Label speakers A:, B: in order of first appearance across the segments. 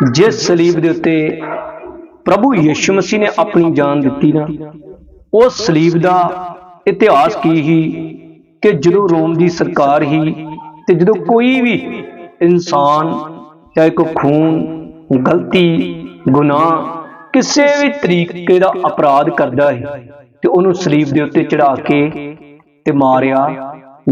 A: ਜਿਸ ਸਲੀਬ ਦੇ ਉੱਤੇ ਪ੍ਰਭੂ ਯਿਸੂ ਮਸੀਹ ਨੇ ਆਪਣੀ ਜਾਨ ਦਿੱਤੀ ਨਾ, ਉਸ ਸਲੀਬ ਦਾ ਇਤਿਹਾਸ ਕੀ ਹੀ ਕਿ ਜਦੋਂ ਰੋਮ ਦੀ ਸਰਕਾਰ ਹੀ ਤੇ ਜਦੋਂ ਕੋਈ ਵੀ ਇਨਸਾਨ ਚਾਹੇ ਕੋ ਖੂਨ, ਗਲਤੀ, ਗੁਨਾਹ ਕਿਸੇ ਵੀ ਤਰੀਕੇ ਦਾ ਅਪਰਾਧ ਕਰਦਾ ਹੈ ਤੇ ਉਹਨੂੰ ਸਲੀਬ ਦੇ ਉੱਤੇ ਚੜਾ ਕੇ ਤੇ ਮਾਰਿਆ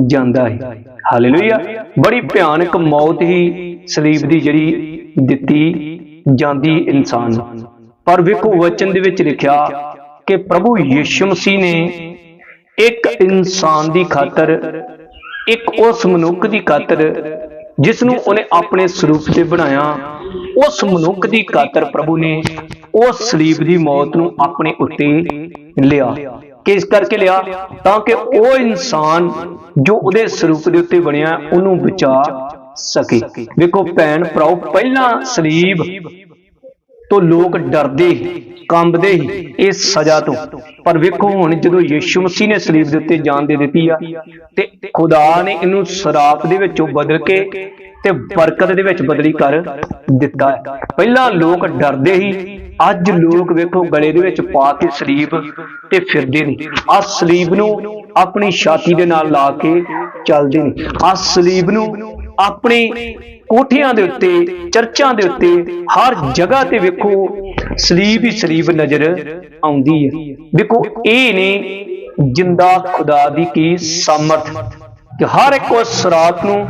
A: ਜਾਂਦਾ ਹੈ। ਹਾਲੇਲੂਇਆ। ਬੜੀ ਭਿਆਨਕ ਮੌਤ ਹੀ ਸਲੀਬ ਦੀ ਜਿਹੜੀ ਦਿੱਤੀ ਜਾਂਦੀ ਇਨਸਾਨ ਨੂੰ। ਪਰ ਵੇਖੋ, ਵਚਨ ਦੇ ਵਿੱਚ ਲਿਖਿਆ ਕਿ ਪ੍ਰਭੂ ਯਿਸੂ ਮਸੀਹ ਨੇ ਇੱਕ ਇਨਸਾਨ ਦੀ ਖਾਤਰ, ਇੱਕ ਉਸ ਮਨੁੱਖ ਦੀ ਖਾਤਰ ਜਿਸ ਨੂੰ ਉਹਨੇ ਆਪਣੇ ਸਰੂਪ ਤੇ ਬਣਾਇਆ, ਉਸ ਮਨੁੱਖ ਦੀ ਖਾਤਰ ਪ੍ਰਭੂ ਨੇ ਉਸ ਸਲੀਬ ਦੀ ਮੌਤ ਨੂੰ ਆਪਣੇ ਉੱਤੇ ਲਿਆ। ਇਸ ਕਰਕੇ ਲਿਆ ਤਾਂ ਕਿ ਉਹ ਇਨਸਾਨ ਜੋ ਉਹਦੇ ਸਰੂਪ ਦੇ ਉੱਤੇ ਬਣਿਆ, ਉਹਨੂੰ ਬਚਾ ਸਕੇ। ਵੇਖੋ ਭੈਣ ਭਰਾਓ, ਪਹਿਲਾਂ ਸਲੀਬ ਤੋਂ ਲੋਕ ਡਰਦੇ, ਕੰਬਦੇ ਹੀ ਇਸ ਸਜ਼ਾ ਤੋਂ। ਪਰ ਵੇਖੋ ਹੁਣ ਜਦੋਂ ਯੀਸ਼ੂ ਮਸੀਹ ਨੇ ਸਲੀਬ ਦੇ ਉੱਤੇ ਜਾਨ ਦੇ ਦਿੱਤੀ ਆ, ਤੇ ਖੁਦਾ ਨੇ ਇਹਨੂੰ ਸਰਾਪ ਦੇ ਵਿੱਚੋਂ ਬਦਲ ਕੇ ਤੇ ਬਰਕਤ ਦੇ ਵਿੱਚ ਬਦਲੀ ਕਰ ਦਿੱਤਾ। ਪਹਿਲਾਂ ਲੋਕ ਡਰਦੇ ਹੀ ਅੱਜ ਲੋਕ ਵੇਖੋ ਗਲੇ ਦੇ ਵਿੱਚ ਪਾ ਕੇ ਸਲੀਬ ਤੇ ਫਿਰਦੇ ਨੇ। ਆ ਸਲੀਬ ਨੂੰ ਆਪਣੀ ਛਾਤੀ ਦੇ ਨਾਲ ਲਾ ਕੇ ਚੱਲਦੇ ਨੇ। ਆ ਸਲੀਬ ਨੂੰ ਆਪਣੇ ਕੋਠਿਆਂ ਦੇ ਉੱਤੇ, ਚਰਚਾਂ ਦੇ ਉੱਤੇ, ਹਰ ਜਗ੍ਹਾ ਤੇ ਵੇਖੋ ਸਲੀਬ ਹੀ ਸਲੀਬ ਨਜ਼ਰ ਆਉਂਦੀ ਹੈ। ਦੇਖੋ, ਇਹ ਨੇ ਜਿੰਦਾ ਖੁਦਾ ਦੀ ਕੀ ਸਮਰਥ। ਕਿ ਹਰ ਇੱਕ ਉਸ ਰਾਤ ਨੂੰ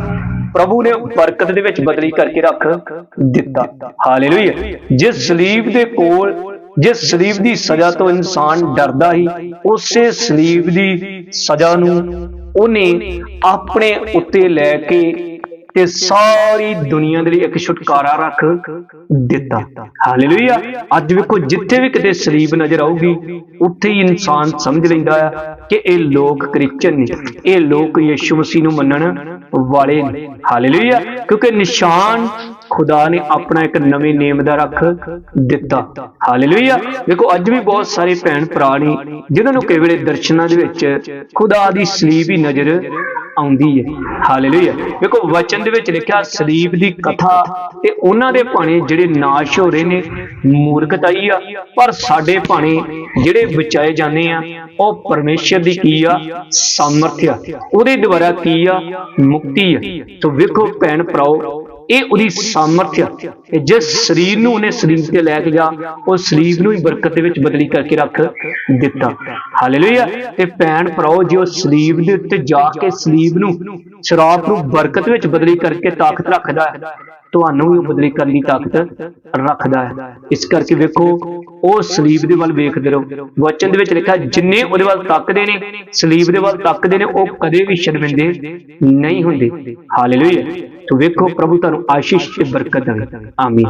A: ਪ੍ਰਭੂ ਨੇ ਬਰਕਤ ਦੇ ਵਿੱਚ ਬਦਲੀ ਕਰਕੇ ਰੱਖ ਦਿੱਤਾ। ਹਾਲੇਲੂਇਆ। ਜਿਸ ਸਲੀਬ ਦੇ ਕੋਲ ਜਿਸ ਸਲੀਬ ਦੀ ਸਜ਼ਾ ਤੋਂ ਇਨਸਾਨ ਡਰਦਾ ਹੀ ਉਸੇ ਸਲੀਬ ਦੀ ਸਜ਼ਾ ਨੂੰ ਉਹਨੇ ਆਪਣੇ ਉੱਤੇ ਲੈ ਕੇ ਤੇ ਸਾਰੀ ਦੁਨੀਆ ਦੇ ਲਈ ਇੱਕ ਛੁਟਕਾਰਾ ਰੱਖ ਦਿੱਤਾ। ਹਾਲੇਲੂਇਆ ਅੱਜ ਵੇਖੋ, ਜਿੱਥੇ ਵੀ ਕਿਤੇ ਸਲੀਬ ਨਜ਼ਰ ਆਊਗੀ, ਉੱਥੇ ਹੀ ਇਨਸਾਨ ਸਮਝ ਲੈਂਦਾ ਆ ਕਿ ਇਹ ਲੋਕ ਕ੍ਰਿਸਚਨ ਨੇ, ਇਹ ਲੋਕ ਯਿਸੂ ਮਸੀਹ ਨੂੰ ਮੰਨਣ ਵਾਲੇ ਨੇ। ਹਾਲੇਲੂਇਆ ਕਿਉਂਕਿ ਨਿਸ਼ਾਨ ਖੁਦਾ ਨੇ ਆਪਣਾ ਇੱਕ ਨਵੇਂ ਨੇਮ ਦਾ ਰੱਖ ਦਿੱਤਾ। ਹਾਲੇਲੂਇਆ ਦੇਖੋ ਅੱਜ ਵੀ ਬਹੁਤ ਸਾਰੇ ਭੈਣ ਭਰਾ ਨੇ, ਜਿਨ੍ਹਾਂ ਨੂੰ ਕਈ ਵੇਲੇ ਦਰਸ਼ਨਾਂ ਦੇ ਵਿੱਚ ਖੁਦਾ ਦੀ ਸਲੀਬ ਹੀ ਨਜ਼ਰ ਆਉਂਦੀ ਹੈ। ਹਾਲੇਲੂਇਆ ਵੇਖੋ, ਵਚਨ ਦੇ ਵਿੱਚ ਲਿਖਿਆ ਸਲੀਬ ਦੀ ਕਥਾ ਤੇ ਉਹਨਾਂ ਦੇ ਭਾਣੇ ਜਿਹੜੇ ਨਾਸ਼ ਹੋ ਰਹੇ ਨੇ, ਮੂਰਖਤਾਈ ਆ, ਪਰ ਸਾਡੇ ਭਾਣੇ ਜਿਹੜੇ ਬਚਾਏ ਜਾਂਦੇ ਆ, ਉਹ ਪਰਮੇਸ਼ਰ ਦੀ ਕੀ ਆ? ਸਾਮਰਥ ਆ। ਉਹਦੇ ਦੁਆਰਾ ਕੀ ਆ? ਮੁਕਤੀ ਆ। ਸੋ ਵੇਖੋ, ਭੈਣ ਭਰਾਓ ਇਹ ਉਹਦੀ ਸਾਮਰਥ ਆ ਜਿਸ ਸਰੀਰ ਨੂੰ ਉਹਨੇ ਸਰੀਰ ਤੇ ਲੈ ਕੇ ਜਾ, ਉਹ ਸਰੀਰ ਨੂੰ ਹੀ ਬਰਕਤ ਦੇ ਵਿੱਚ ਬਦਲੀ ਕਰਕੇ ਰੱਖ ਦਿੱਤਾ। ਹਾਲੇਲੂਇਆ। ਤੇ ਭੈਣ ਭਰਾਓ, ਜੇ ਉਹ ਸਲੀਬ ਦੇ ਉੱਤੇ ਜਾ ਕੇ ਸਲੀਬ ਨੂੰ, ਸ਼ਰਾਬ ਨੂੰ ਬਰਕਤ ਵਿੱਚ ਬਦਲੀ ਕਰਕੇ ਤਾਕਤ ਰੱਖਦਾ ਹੈ, ਤੁਹਾਨੂੰ ਵੀ ਉਹ ਬਦਲੀ ਕਰਨ ਦੀ ਤਾਕਤ ਰੱਖਦਾ ਹੈ। ਇਸ ਕਰਕੇ ਵੇਖੋ, ਉਹ ਸਲੀਬ ਦੇ ਵੱਲ ਵੇਖਦੇ ਰਹੋ। ਵਚਨ ਦੇ ਵਿੱਚ ਲਿਖਿਆ, ਜਿੰਨੇ ਉਹਦੇ ਵੱਲ ਤੱਕਦੇ ਨੇ ਸਲੀਬ ਦੇ ਵੱਲ ਤੱਕਦੇ ਨੇ, ਉਹ ਕਦੇ ਵੀ ਸ਼ਰਮਿੰਦੇ ਨਹੀਂ ਹੁੰਦੇ। ਹਾਲੇਲੂਇਆ। ਤੋ ਵੇਖੋ ਪ੍ਰਭੂ ਤੁਹਾਨੂੰ ਆਸ਼ੀਸ਼ ਤੇ ਬਰਕਤ ਦੇਵੇ ਆਮੀਨ